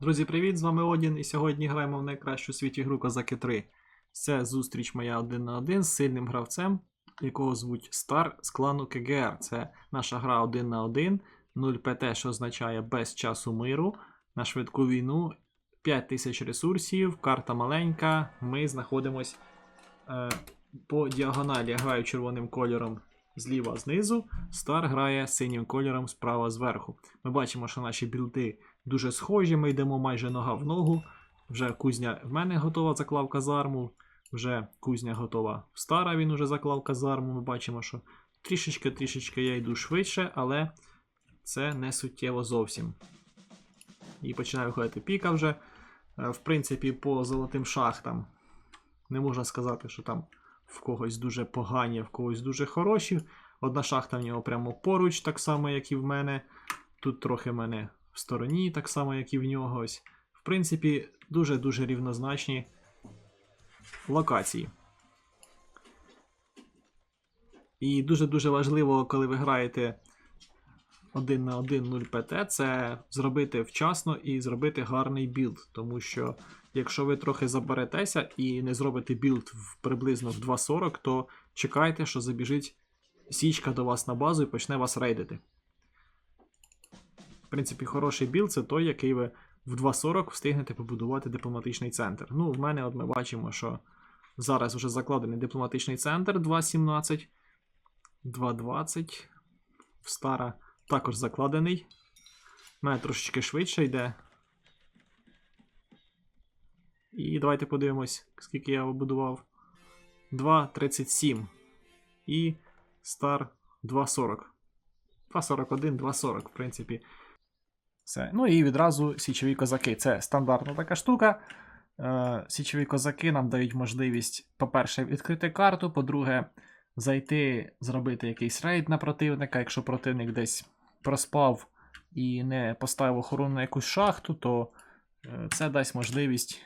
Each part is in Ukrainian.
Друзі, привіт! З вами Одін, і сьогодні граємо в найкращу світі гру Козаки 3. Це зустріч моя один на один з сильним гравцем, якого звуть Стар з клану КГР. Це наша гра один на один, 0 ПТ, що означає без часу миру. На швидку війну 5000 ресурсів, карта маленька. Ми знаходимось е, по діагоналі. Я граю червоним кольором зліва знизу, Стар грає синім кольором справа зверху. Ми бачимо, що наші білди дуже схожі. Ми йдемо майже нога в ногу. Вже кузня в мене готова, заклав казарму. Вже кузня готова в стара, він уже заклав казарму. Ми бачимо, що трішечки-трішечки я йду швидше, але це не суттєво зовсім. І починаю виходити піка вже. Е, В принципі, по золотим шахтам не можна сказати, що там в когось дуже погані, а в когось дуже хороші. Одна шахта в нього прямо поруч, так само, як і в мене. Тут трохи мене в стороні, так само, як і в нього. Ось. В принципі, дуже-дуже рівнозначні локації. І дуже-дуже важливо, коли ви граєте 1 на 1 0 ПТ, це зробити вчасно і зробити гарний білд. Тому що якщо ви трохи заберетеся і не зробите білд в приблизно в 2.40, то чекайте, що забіжить січка до вас на базу і почне вас рейдити. В принципі, хороший білд це той, який ви в 2.40 встигнете побудувати дипломатичний центр. Ну, в мене от ми бачимо, що зараз вже закладений дипломатичний центр 2.17, 2.20. В стара також закладений. У мене трошечки швидше йде. І давайте подивимось, скільки я побудував. 2.37. І стар 2.40. 2.41, 2.40, в принципі. Все. Ну і відразу січові козаки. Це стандартна така штука. Е, Січові козаки нам дають можливість, по-перше, відкрити карту, по-друге, зайти, зробити якийсь рейд на противника. Якщо противник десь проспав і не поставив охорону на якусь шахту, то е, це дасть можливість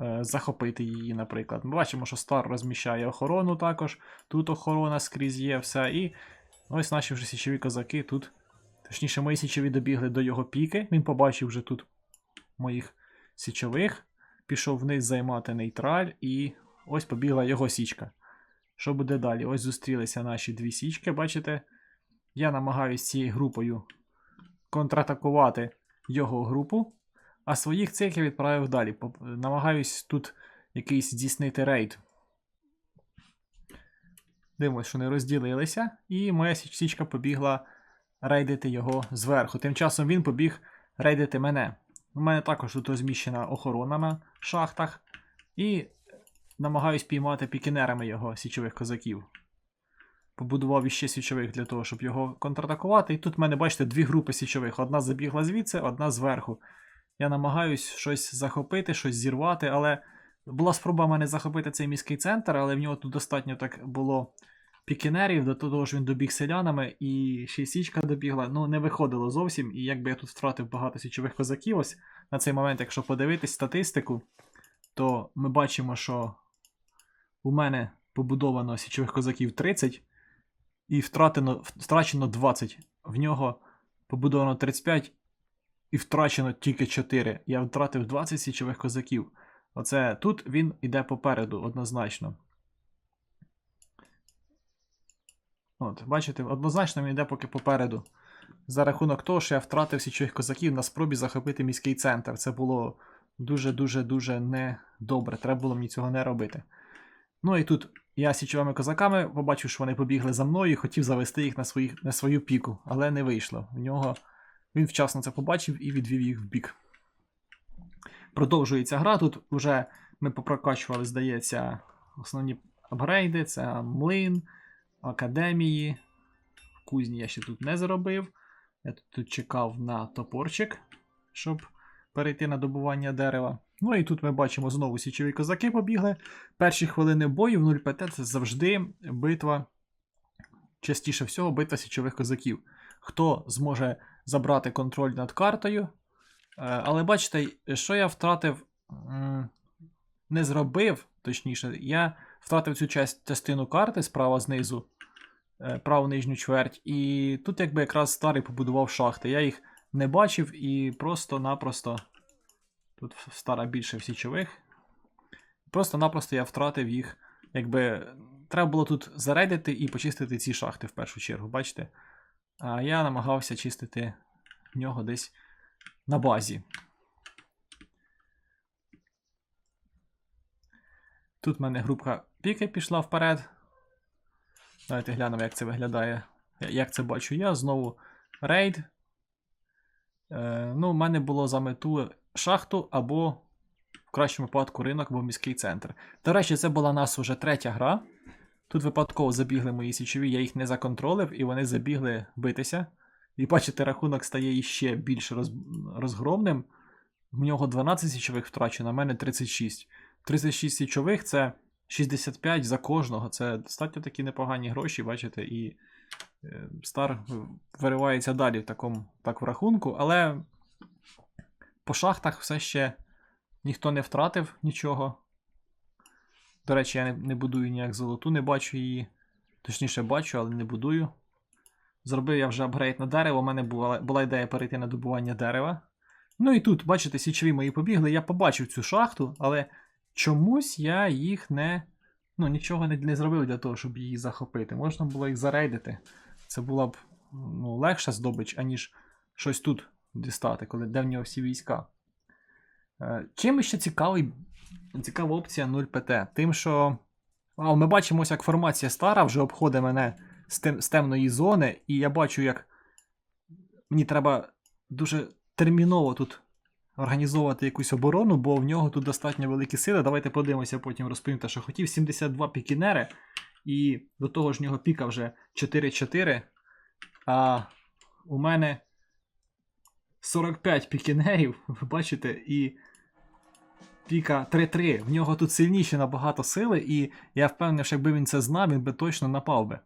е, захопити її, наприклад. Ми бачимо, що Стар розміщає охорону також. Тут охорона скрізь є, все. І ось наші вже січові козаки тут. Точніше, мої січові добігли до його піки. Він побачив вже тут моїх січових. Пішов вниз займати нейтраль, і ось побігла його січка. Що буде далі? Ось зустрілися наші дві січки, бачите? Я намагаюся цією групою контратакувати його групу, а своїх цих я відправив далі. Намагаюсь тут якийсь здійснити рейд. Дивимось, що не розділилися, і моя січка побігла рейдити його зверху. Тим часом він побіг рейдити мене. У мене також тут розміщена охорона на шахтах. І намагаюсь піймати пікінерами його січових козаків. Побудував іще січових для того, щоб його контратакувати. І тут в мене, бачите, дві групи січових. Одна забігла звідси, одна зверху. Я намагаюсь щось захопити, щось зірвати, але була спроба мене захопити цей міський центр, але в нього тут достатньо так було пікінерів, до того ж він добіг селянами, і ще й січка добігла. Ну, не виходило зовсім. І якби я тут втратив багато січових козаків, ось на цей момент, якщо подивитись статистику, то ми бачимо, що у мене побудовано січових козаків 30 і втратено, втрачено 20. В нього побудовано 35 і втрачено тільки 4. Я втратив 20 січових козаків. Оце тут він іде попереду, однозначно. От, бачите, однозначно він йде поки попереду. За рахунок того, що я втратив січових козаків на спробі захопити міський центр. Це було дуже-дуже-дуже недобре. Треба було мені цього не робити. Ну і тут я січовими козаками побачив, що вони побігли за мною і хотів завести їх на, своїх, на свою піку, але не вийшло. В нього він вчасно це побачив і відвів їх в бік. Продовжується гра. Тут вже ми попрокачували, здається, основні апгрейди: це млин, академії. Кузні я ще тут не зробив. Я тут, чекав на топорчик, щоб перейти на добування дерева. Ну і тут ми бачимо знову січові козаки побігли. Перші хвилини бою в 0 ПТ це завжди битва, частіше всього, битва січових козаків. Хто зможе забрати контроль над картою. Е, Але бачите, що я втратив, не зробив, точніше, я втратив цю частину карти справа знизу, праву нижню чверть, і тут якби якраз старий побудував шахти. Я їх не бачив і просто-напросто Тут стара більше січових. Просто-напросто я втратив їх. Якби треба було тут зарейдити і почистити ці шахти в першу чергу, бачите? А я намагався чистити нього десь на базі. Тут в мене групка піки пішла вперед. Давайте глянемо, як це виглядає. Як це бачу я. Знову рейд. Е, ну, в мене було за мету шахту або в кращому випадку ринок або міський центр. До речі, це була нас уже третя гра. Тут випадково забігли мої січові, я їх не законтролив, і вони забігли битися. І бачите, рахунок стає іще більш роз... розгромним. В нього 12 січових втрачено, а в мене 36. 36 січових це 65 за кожного. Це достатньо такі непогані гроші, бачите, і е, Стар виривається далі в такому так в рахунку, але по шахтах все ще ніхто не втратив нічого. До речі, я не, не будую ніяк золоту, не бачу її. Точніше, бачу, але не будую. Зробив я вже апгрейд на дерево. У мене була, була ідея перейти на добування дерева. Ну і тут, бачите, січові мої побігли. Я побачив цю шахту, але чомусь я їх не. Ну, нічого не, не зробив для того, щоб її захопити. Можна було їх зарейдити. Це була б ну, легша здобич, аніж щось тут дістати, коли де в нього всі війська. Е, Чим ще цікавий, цікава опція 0pt? Тим, що а, ми бачимо, як формація стара вже обходить мене з, тем, з темної зони, і я бачу, як мені треба дуже терміново тут організовувати якусь оборону, бо в нього тут достатньо великі сили. Давайте подивимося, потім розповім те, що хотів. 72 пікінери, і до того ж в нього піка вже 4-4. А у мене 45 пікінерів, ви бачите, і піка 3-3. В нього тут сильніші набагато сили, і я впевнений, що якби він це знав, він би точно напав би.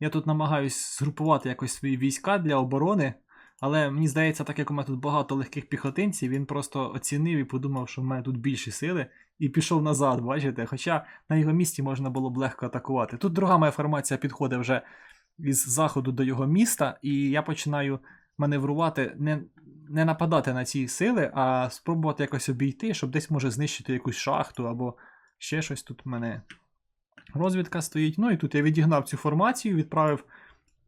Я тут намагаюсь згрупувати якось свої війська для оборони, але мені здається, так як у мене тут багато легких піхотинців, він просто оцінив і подумав, що в мене тут більші сили, і пішов назад, бачите? Хоча на його місці можна було б легко атакувати. Тут друга моя формація підходить вже із заходу до його міста, і я починаю маневрувати, не, не нападати на ці сили, а спробувати якось обійти, щоб десь може знищити якусь шахту або ще щось тут в мене. Розвідка стоїть. Ну і тут я відігнав цю формацію, відправив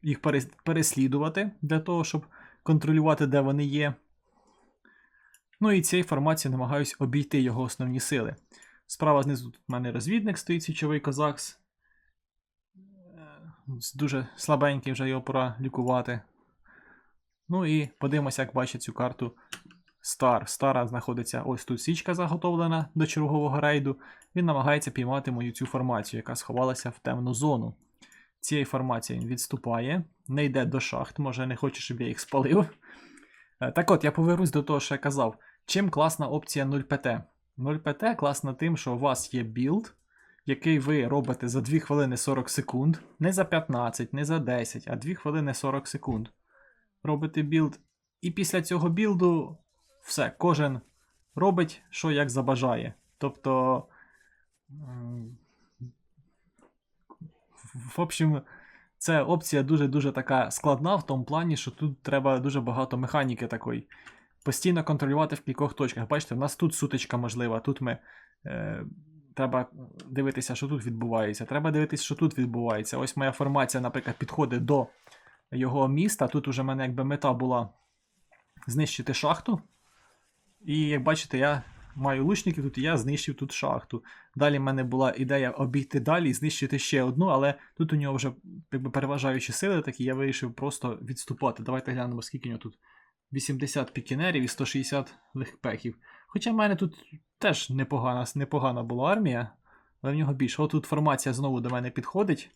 їх переслідувати для того, щоб контролювати, де вони є. Ну і цією формацією намагаюсь обійти його основні сили. Справа знизу тут в мене розвідник стоїть січовий козакс. Е, Дуже слабенький, вже його пора лікувати. Ну і подивимося, як бачить цю карту Стар. Стара знаходиться ось тут січка заготовлена до чергового рейду. Він намагається піймати мою цю формацію, яка сховалася в темну зону. Цієї формації він відступає, не йде до шахт, може не хоче, щоб я їх спалив. Е, Так от, я повернусь до того, що я казав. Чим класна опція 0pt? 0pt класна тим, що у вас є білд, який ви робите за 2 хвилини 40 секунд, не за 15, не за 10, а 2 хвилини 40 секунд. Робите білд. І після цього білду все, кожен робить, що як забажає. Тобто. В общем, це опція дуже-дуже така складна в тому плані, що тут треба дуже багато механіки такої. Постійно контролювати в кількох точках. Бачите, в нас тут сутичка можлива, тут ми. Е, треба дивитися, що тут відбувається. Треба дивитися, що тут відбувається. Ось моя формація, наприклад, підходить до його міста. Тут уже в мене якби мета була знищити шахту. І як бачите, я маю лучників тут, і я знищив тут шахту. Далі в мене була ідея обійти далі і знищити ще одну, але тут у нього вже якби, переважаючі сили, такі я вирішив просто відступати. Давайте глянемо, скільки у нього тут 80 пікінерів і 160 легпехів. Хоча в мене тут теж непогана, непогана була армія, але в нього більше. От тут формація знову до мене підходить.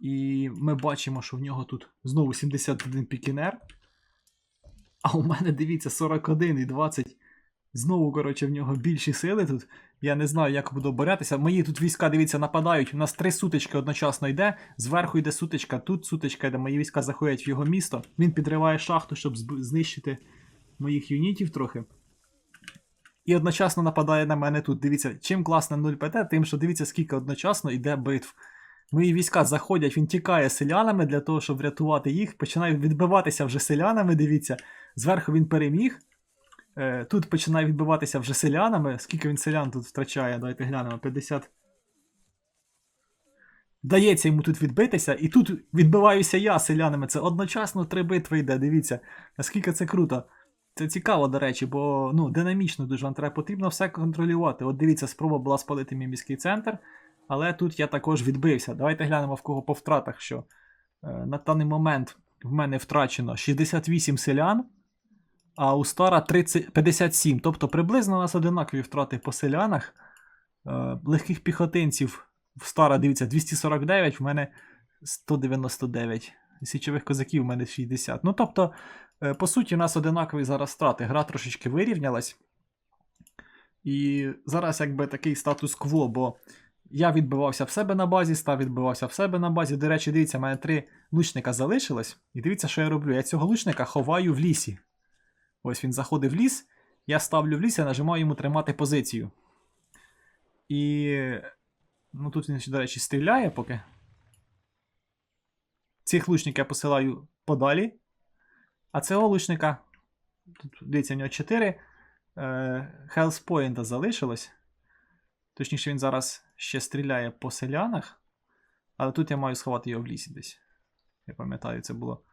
І ми бачимо, що в нього тут знову 71 пікінер. А у мене, дивіться, 41 і 20. Знову, коротше, в нього більші сили тут. Я не знаю, як буду боротися. Мої тут війська, дивіться, нападають. У нас три сутички одночасно йде. Зверху йде сутичка, тут сутичка йде. Мої війська заходять в його місто. Він підриває шахту, щоб знищити моїх юнітів трохи. І одночасно нападає на мене тут. Дивіться, чим класно 0 ПТ, тим, що дивіться, скільки одночасно йде битв. Мої війська заходять, він тікає селянами для того, щоб врятувати їх. Починає відбиватися вже селянами, дивіться. Зверху він переміг. Е, тут починає відбиватися вже селянами. Скільки він селян тут втрачає? Давайте глянемо. 50. Дається йому тут відбитися, і тут відбиваюся я селянами. Це одночасно три битви йде. Дивіться, наскільки це круто. Це цікаво, до речі, бо ну, динамічно дуже треба потрібно все контролювати. От дивіться, спроба була спалити мій міський центр, але тут я також відбився. Давайте глянемо в кого по втратах, що е, на даний момент в мене втрачено 68 селян, а у Стара 30, 57. Тобто приблизно у нас одинакові втрати по селянах. Е, легких піхотинців в Стара, дивіться, 249, в мене 199. Січових козаків в мене 60. Ну, тобто, е, по суті, у нас одинакові зараз страти. Гра трошечки вирівнялась. І зараз якби такий статус-кво, бо я відбивався в себе на базі, став відбивався в себе на базі. До речі, дивіться, в мене три лучника залишилось. І дивіться, що я роблю. Я цього лучника ховаю в лісі. Ось він заходить в ліс, я ставлю в ліс, я нажимаю йому тримати позицію. І. Ну тут він, до речі, стріляє поки. Цих лучників я посилаю подалі. А цього лучника. Тут, дивіться, в нього 4 е, хелспоінта залишилось. Точніше, він зараз ще стріляє по селянах. Але тут я маю сховати його в лісі десь. Я пам'ятаю, це було.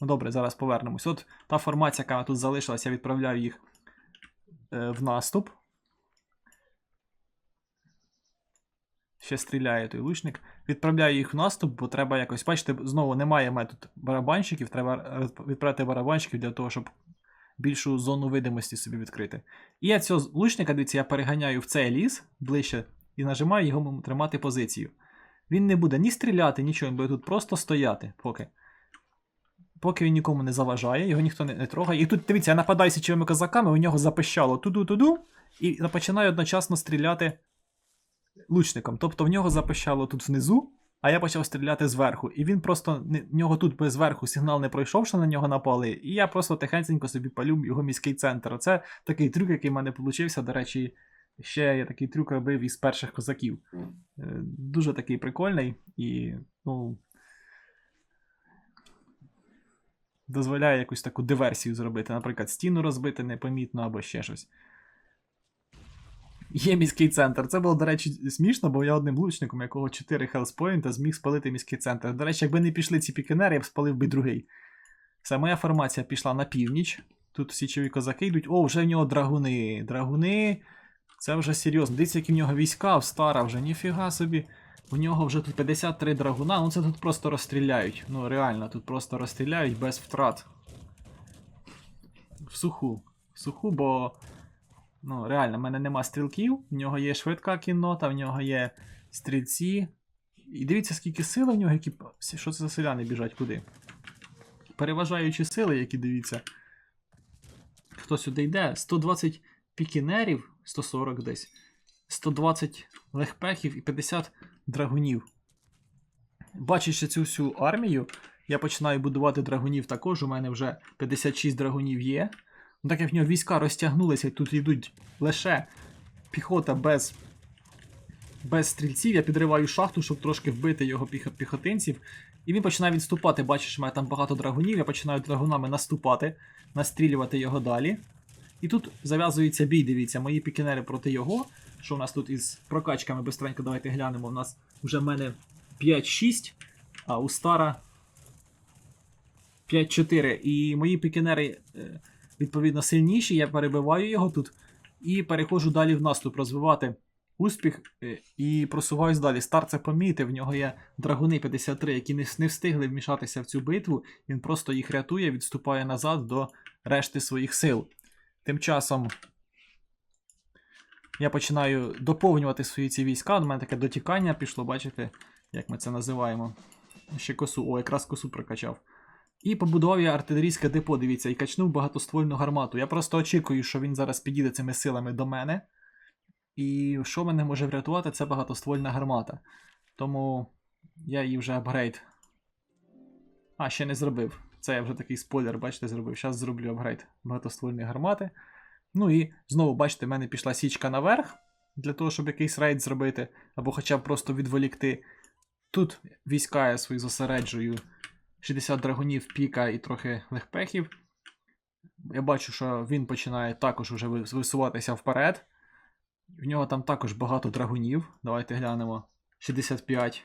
Ну добре, зараз повернемось. От та формація, яка тут залишилась, я відправляю їх е, в наступ. Ще стріляє той лучник. Відправляю їх в наступ, бо треба якось. Бачите, знову немає метод барабанщиків. Треба відправити барабанщиків для того, щоб більшу зону видимості собі відкрити. І я цього лучника, дивіться, я переганяю в цей ліс ближче і нажимаю його тримати позицію. Він не буде ні стріляти, нічого, він буде тут просто стояти, поки. Поки він нікому не заважає, його ніхто не, не трогає. І тут, дивіться, я нападаю січовими козаками, у нього запищало туду-туду, і починаю одночасно стріляти лучником. Тобто в нього запищало тут внизу, а я почав стріляти зверху. І він просто в нього тут би зверху сигнал не пройшов, що на нього напали. І я просто тихенько собі палю його міський центр. Це такий трюк, який в мене получився. До речі, ще я такий трюк робив із перших козаків. Е, Дуже такий прикольний і, ну. Дозволяє якусь таку диверсію зробити, наприклад, стіну розбити непомітно або ще щось. Є міський центр. Це було, до речі, смішно, бо я одним лучником, якого 4 хелспоінта, зміг спалити міський центр. До речі, якби не пішли ці пікінери, я б спалив би другий. Все, моя формація пішла на північ. Тут січові козаки йдуть. О, вже в нього драгуни. Драгуни. Це вже серйозно. Дивіться, які в нього війська стара вже, ніфіга собі. У нього вже тут 53 драгуна, ну це тут просто розстріляють. Ну реально, тут просто розстріляють без втрат. В суху. В суху, бо. Ну, реально, в мене нема стрілків, в нього є швидка кіннота, в нього є стрільці. І дивіться, скільки сили в нього, які. Що це за селяни біжать куди? Переважаючі сили, які дивіться. Хто сюди йде? 120 пікінерів, 140 десь, 120 легпехів і 50 драгунів. Бачачи цю всю армію, я починаю будувати драгунів також. У мене вже 56 драгунів є. Ну, так як в нього війська розтягнулися, тут йдуть лише піхота без, без стрільців, я підриваю шахту, щоб трошки вбити його піх- піхотинців. І він починає відступати. Бачиш, у мене там багато драгунів, я починаю драгунами наступати, настрілювати його далі. І тут зав'язується бій, дивіться, мої пікінери проти його. Що у нас тут із прокачками бистренько давайте глянемо. У нас вже в мене 5-6, а у стара 5-4. І мої пікінери, е, відповідно, сильніші. Я перебиваю його тут і переходжу далі в наступ, розвивати успіх е, і просуваюсь далі. Стар це помітив, в нього є драгуни 53, які не встигли вмішатися в цю битву. Він просто їх рятує, відступає назад до решти своїх сил. Тим часом я починаю доповнювати свої ці війська. У мене таке дотікання пішло, бачите, як ми це називаємо. Ще косу, о, якраз косу прокачав. І побудував я артилерійське депо, дивіться, і качнув багатоствольну гармату. Я просто очікую, що він зараз підійде цими силами до мене. І що мене може врятувати, це багатоствольна гармата. Тому я її вже апгрейд. А, ще не зробив. Це я вже такий спойлер, бачите, зробив. Зараз зроблю апгрейд багатоствольної гармати. Ну і знову, бачите, в мене пішла січка наверх, для того, щоб якийсь рейд зробити, або хоча б просто відволікти. Тут війська я свої зосереджую. 60 драгунів, піка і трохи легпехів. Я бачу, що він починає також уже висуватися вперед. В нього там також багато драгунів. Давайте глянемо. 65.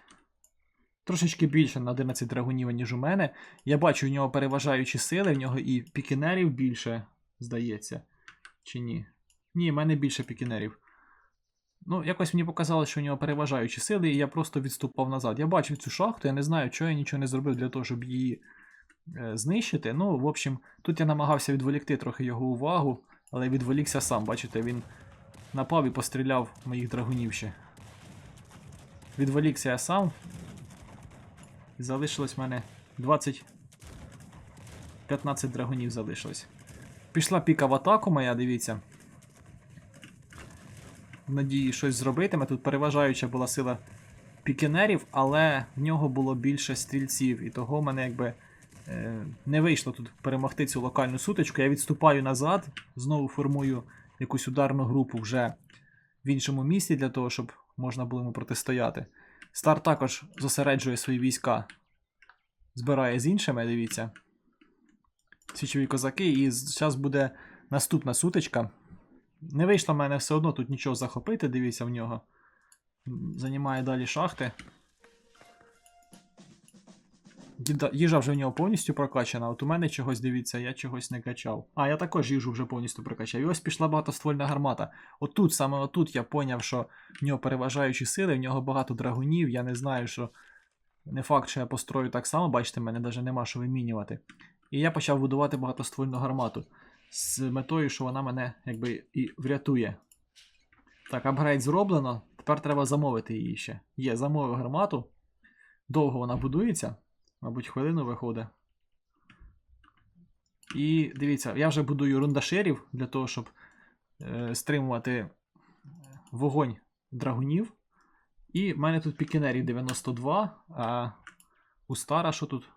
Трошечки більше на 11 драгунів, ніж у мене. Я бачу, в нього переважаючі сили, в нього і пікінерів більше, здається. Чи ні? Ні, в мене більше пікінерів. Ну, якось мені показалось, що у нього переважаючі сили, і я просто відступав назад. Я бачив цю шахту, я не знаю, чого я нічого не зробив для того, щоб її е, знищити. Ну, в общем, тут я намагався відволікти трохи його увагу, але відволікся сам. Бачите, він напав і постріляв моїх драгунів ще. Відволікся я сам. Залишилось в мене 20. 15 драгунів залишилось. Пішла піка в атаку моя, дивіться. Надії щось зробитиме. Тут переважаюча була сила пікінерів, але в нього було більше стрільців. І того в мене якби е, не вийшло тут перемогти цю локальну сутичку. Я відступаю назад, знову формую якусь ударну групу вже в іншому місці для того, щоб можна було йому протистояти. Стар також зосереджує свої війська, збирає з іншими, дивіться. Січові козаки, і зараз буде наступна сутичка. Не вийшло в мене все одно тут нічого захопити, дивіться в нього. М, Займає далі шахти. Їжа вже в нього повністю прокачана, от у мене чогось дивіться, я чогось не качав. А, я також їжу вже повністю прокачав. І ось пішла багатоствольна гармата. Отут, саме отут я поняв, що в нього переважаючі сили, в нього багато драгунів, я не знаю, що. Не факт, що я построю так само, бачите, мене навіть нема що вимінювати. І я почав будувати багатоствольну гармату з метою, що вона мене якби і врятує. Так, апгрейд зроблено. Тепер треба замовити її ще. Є, замовив гармату. Довго вона будується. Мабуть, хвилину виходить. І дивіться, я вже будую рундашерів для того, щоб е, стримувати вогонь драгунів. І в мене тут пікінерів 92, а у стара що тут?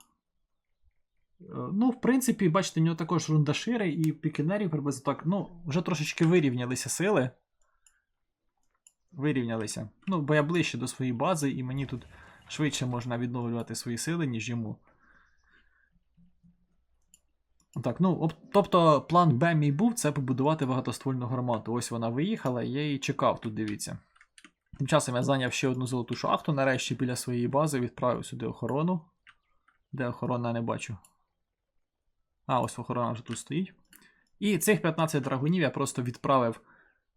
Ну, в принципі, бачите, у нього також рундашири і пікінерів приблизно так. Ну, вже трошечки вирівнялися сили. Вирівнялися. Ну, бо я ближче до своєї бази, і мені тут швидше можна відновлювати свої сили, ніж йому. Так, ну, об- тобто план Б мій був це побудувати багатоствольну гармату. Ось вона виїхала, я її чекав тут, дивіться. Тим часом я зайняв ще одну золоту шахту, нарешті біля своєї бази відправив сюди охорону. Де охорона не бачу. А, ось охорона вже тут стоїть. І цих 15 драгунів я просто відправив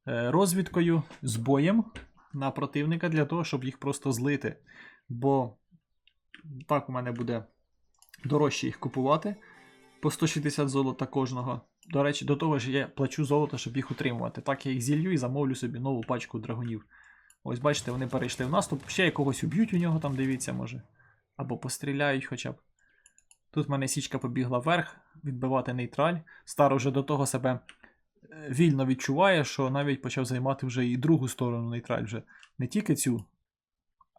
е, розвідкою з боєм на противника для того, щоб їх просто злити. Бо так у мене буде дорожче їх купувати по 160 золота кожного. До речі, до того ж я плачу золото, щоб їх утримувати. Так я їх зілью і замовлю собі нову пачку драгунів. Ось бачите, вони перейшли в наступ. Ще якогось уб'ють у нього там, дивіться, може. Або постріляють хоча б. Тут в мене січка побігла вверх, відбивати нейтраль. Стар уже до того себе е, вільно відчуває, що навіть почав займати вже і другу сторону нейтраль вже. Не тільки цю,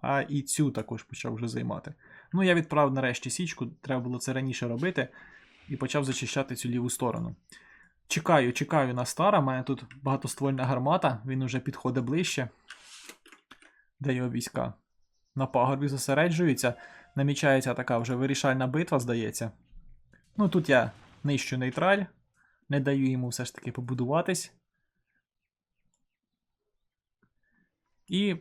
а і цю також почав вже займати. Ну, я відправив нарешті січку, треба було це раніше робити, і почав зачищати цю ліву сторону. Чекаю, чекаю на стара. У мене тут багатоствольна гармата, він уже підходить ближче. Де його війська? На пагорбі зосереджується. Намічається така вже вирішальна битва, здається. Ну тут я нищу нейтраль, не даю йому все ж таки побудуватись. І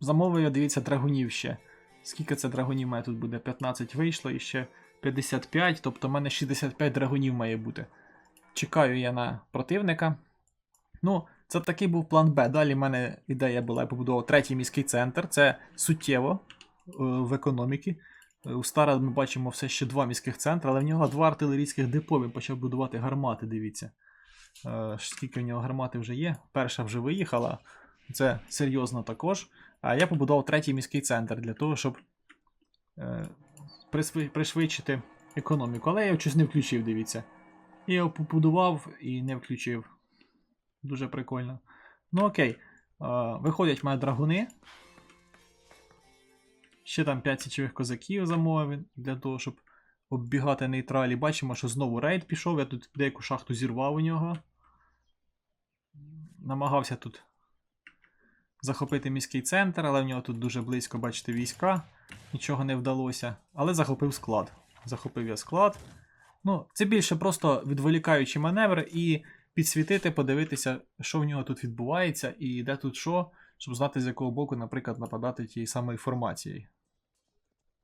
замовив, дивіться, драгунів ще. Скільки це драгунів має тут буде? 15 вийшло і ще 55, тобто в мене 65 драгунів має бути. Чекаю я на противника. Ну, це такий був план Б. Далі в мене ідея була, я побудував третій міський центр. Це суттєво в економіки. Е, У Стара ми бачимо все ще два міських центри, але в нього два артилерійських депо. Він почав будувати гармати, дивіться. Е, Скільки в нього гармати вже є. Перша вже виїхала. Це серйозно також. А я побудував третій міський центр для того, щоб е, пришвидшити економіку. Але я його щось не включив, дивіться. Я його побудував і не включив. Дуже прикольно. Ну окей. Е, виходять в мене драгуни. Ще там 5 січових козаків замовив для того, щоб оббігати нейтралі. Бачимо, що знову рейд пішов. Я тут деяку шахту зірвав у нього. Намагався тут захопити міський центр, але в нього тут дуже близько, бачите, війська. Нічого не вдалося. Але захопив склад. Захопив я склад. Ну, це більше просто відволікаючий маневр і підсвітити, подивитися, що в нього тут відбувається, і де тут що, щоб знати, з якого боку, наприклад, нападати тією самою формацією.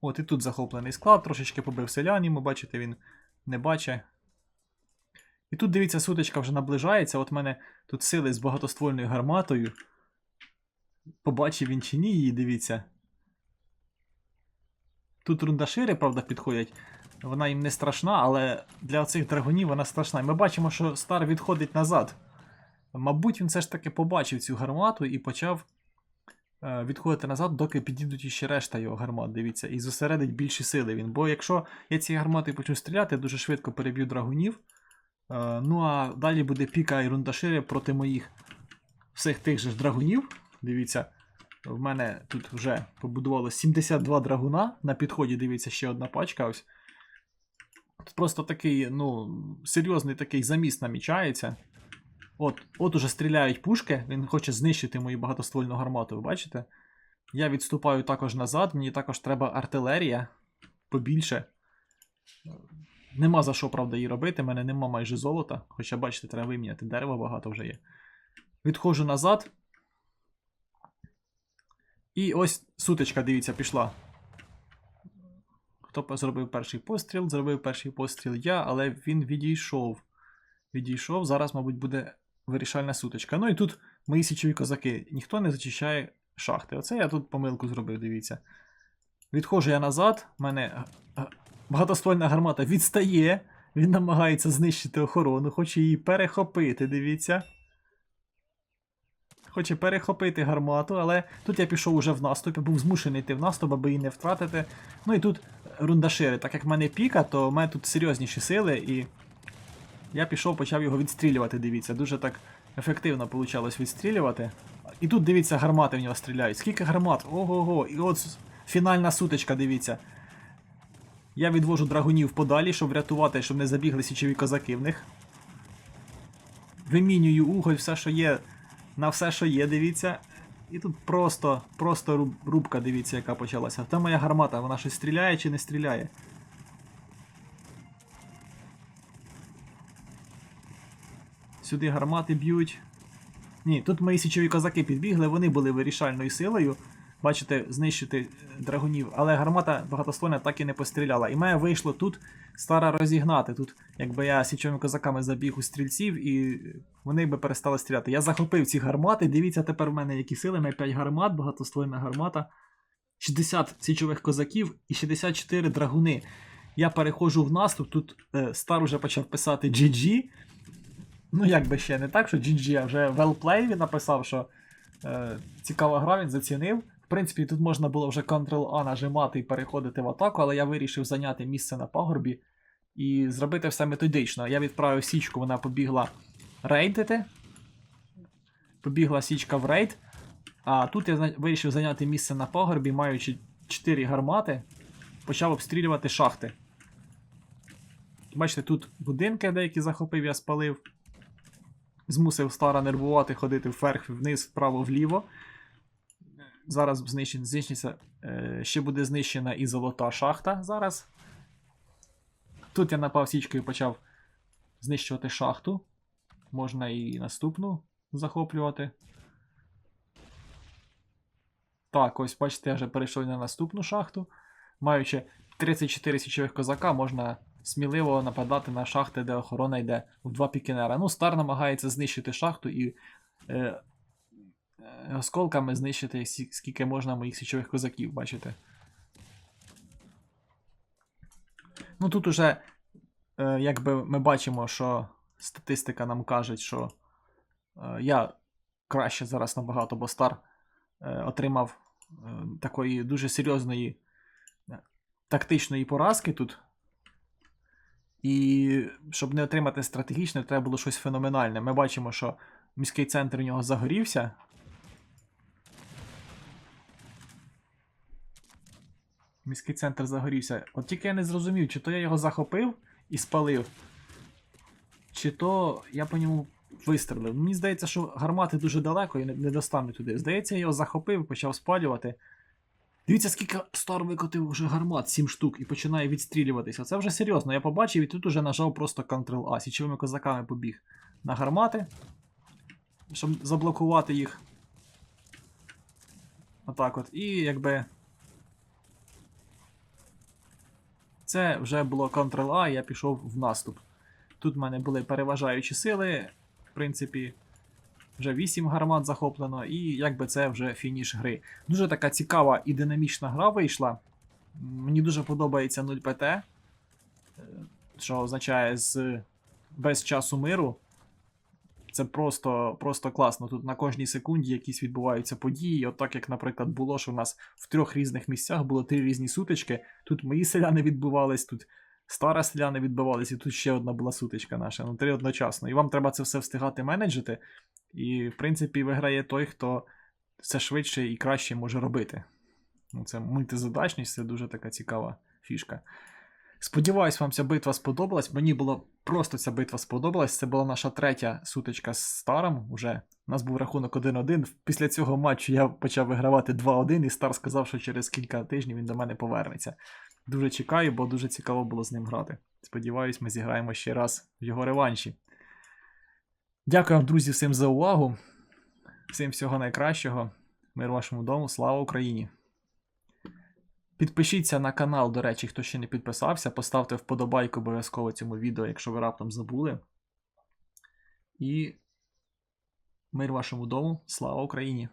От і тут захоплений склад, трошечки побив селян, йому, бачите, він не бачить. І тут, дивіться, сутичка вже наближається. От мене тут сили з багатоствольною гарматою. Побачив він чи ні її, дивіться. Тут рундашири, правда, підходять. Вона їм не страшна, але для цих драгунів вона страшна. І ми бачимо, що Стар відходить назад. Мабуть, він все ж таки побачив цю гармату і почав відходити назад, доки підійдуть іще решта його гармат, дивіться, і зосередить більші сили він. Бо якщо я цією гарматою почну стріляти, я дуже швидко переб'ю драгунів. Е, ну а далі буде піка і рундашири проти моїх всіх тих же ж драгунів. Дивіться, в мене тут вже побудувалося 72 драгуна. На підході, дивіться, ще одна пачка. Ось. Тут просто такий, ну, серйозний такий заміс намічається. От, от уже стріляють пушки, він хоче знищити мою багатоствольну гармату, ви бачите? Я відступаю також назад, мені також треба артилерія побільше. Нема за що, правда, її робити, в мене нема майже золота. Хоча, бачите, треба виміняти, дерева багато вже є. Відходжу назад. І ось сутичка, дивіться, пішла. Хто зробив перший постріл? Зробив перший постріл я, але він відійшов. Відійшов. Зараз, мабуть, буде вирішальна сутичка. Ну і тут мої січові козаки. Ніхто не зачищає шахти. Оце я тут помилку зробив, дивіться. Відходжу я назад, в мене г- багатоствольна гармата відстає. Він намагається знищити охорону, хоче її перехопити, дивіться. Хоче перехопити гармату, але тут я пішов уже в наступ, я був змушений йти в наступ, аби її не втратити. Ну і тут рундашири. Так як в мене піка, то в мене тут серйозніші сили, і я пішов, почав його відстрілювати, дивіться. Дуже так ефективно вийшло відстрілювати. І тут, дивіться, гармати в нього стріляють. Скільки гармат? Ого-го. І от фінальна сутичка, дивіться. Я відвожу драгунів подалі, щоб врятувати, щоб не забігли січові козаки в них. Вимінюю уголь, все, що є, на все, що є, дивіться. І тут просто, просто рубка, дивіться, яка почалася. Та моя гармата, вона щось стріляє чи не стріляє? Сюди гармати б'ють. Ні, тут мої січові козаки підбігли, вони були вирішальною силою. Бачите, знищити е, драгунів, але гармата багатослойна так і не постріляла. І мене вийшло тут стара розігнати. Тут, якби я січовими козаками забіг у стрільців, і вони би перестали стріляти. Я захопив ці гармати. Дивіться тепер в мене які сили. Мене 5 гармат, багатоствольна гармата, 60 січових козаків і 64 драгуни. Я переходжу в наступ. Тут е, стар уже почав писати GG. Ну, як би ще не так, що GG, а вже well він написав, що е, цікава гра, він зацінив. В принципі, тут можна було вже Ctrl-A нажимати і переходити в атаку, але я вирішив зайняти місце на пагорбі і зробити все методично. Я відправив січку, вона побігла рейдити. Побігла січка в рейд. А тут я вирішив зайняти місце на пагорбі, маючи 4 гармати, почав обстрілювати шахти. Бачите, тут будинки деякі захопив, я спалив. Змусив стара нервувати, ходити вверх, вниз, вправо, вліво. Зараз знищен, знищиться, е, ще буде знищена і золота шахта зараз. Тут я напав січкою почав знищувати шахту. Можна і наступну захоплювати. Так, ось бачите, я вже перейшов на наступну шахту. Маючи 34 січових козака, можна сміливо нападати на шахти, де охорона йде в два пікінера. Ну, стар намагається знищити шахту і е, е, осколками знищити скільки можна моїх січових козаків, бачите. Ну тут уже, е, якби ми бачимо, що статистика нам каже, що е, я краще зараз набагато, бо стар е, отримав е, такої дуже серйозної е, тактичної поразки тут. І щоб не отримати стратегічне, треба було щось феноменальне. Ми бачимо, що міський центр у нього загорівся. Міський центр загорівся. От тільки я не зрозумів, чи то я його захопив і спалив, чи то я по ньому вистрелив. Мені здається, що гармати дуже далеко і не, достануть туди. Здається, я його захопив і почав спалювати. Дивіться, скільки Стар викотив вже гармат, 7 штук, і починає відстрілюватися. Це вже серйозно. Я побачив і тут уже нажав просто Ctrl-A. Січовими козаками побіг на гармати, щоб заблокувати їх. Отак от. І якби. Це вже було Ctrl-A, я пішов в наступ. Тут в мене були переважаючі сили. В принципі, вже 8 гармат захоплено, і якби це вже фініш гри. Дуже така цікава і динамічна гра вийшла. Мені дуже подобається 0 ПТ, е, що означає з без часу миру. Це просто, просто класно. Тут на кожній секунді якісь відбуваються події. От так, як, наприклад, було, що в нас в трьох різних місцях було три різні сутички. Тут мої селяни відбивались, тут стара селяни відбивались, і тут ще одна була сутичка наша. Ну, три одночасно. І вам треба це все встигати менеджити. І, в принципі, виграє той, хто все швидше і краще може робити. Ну, це мультизадачність, це дуже така цікава фішка. Сподіваюсь, вам ця битва сподобалась. Мені було просто ця битва сподобалась. Це була наша третя сутичка з Старом. Уже у нас був рахунок 1-1. Після цього матчу я почав вигравати 2-1, і Стар сказав, що через кілька тижнів він до мене повернеться. Дуже чекаю, бо дуже цікаво було з ним грати. Сподіваюсь, ми зіграємо ще раз в його реванші. Дякую вам, друзі, всім за увагу. Всім всього найкращого. Мир вашому дому, слава Україні! Підпишіться на канал, до речі, хто ще не підписався, поставте вподобайку обов'язково цьому відео, якщо ви раптом забули. І мир вашому дому, слава Україні!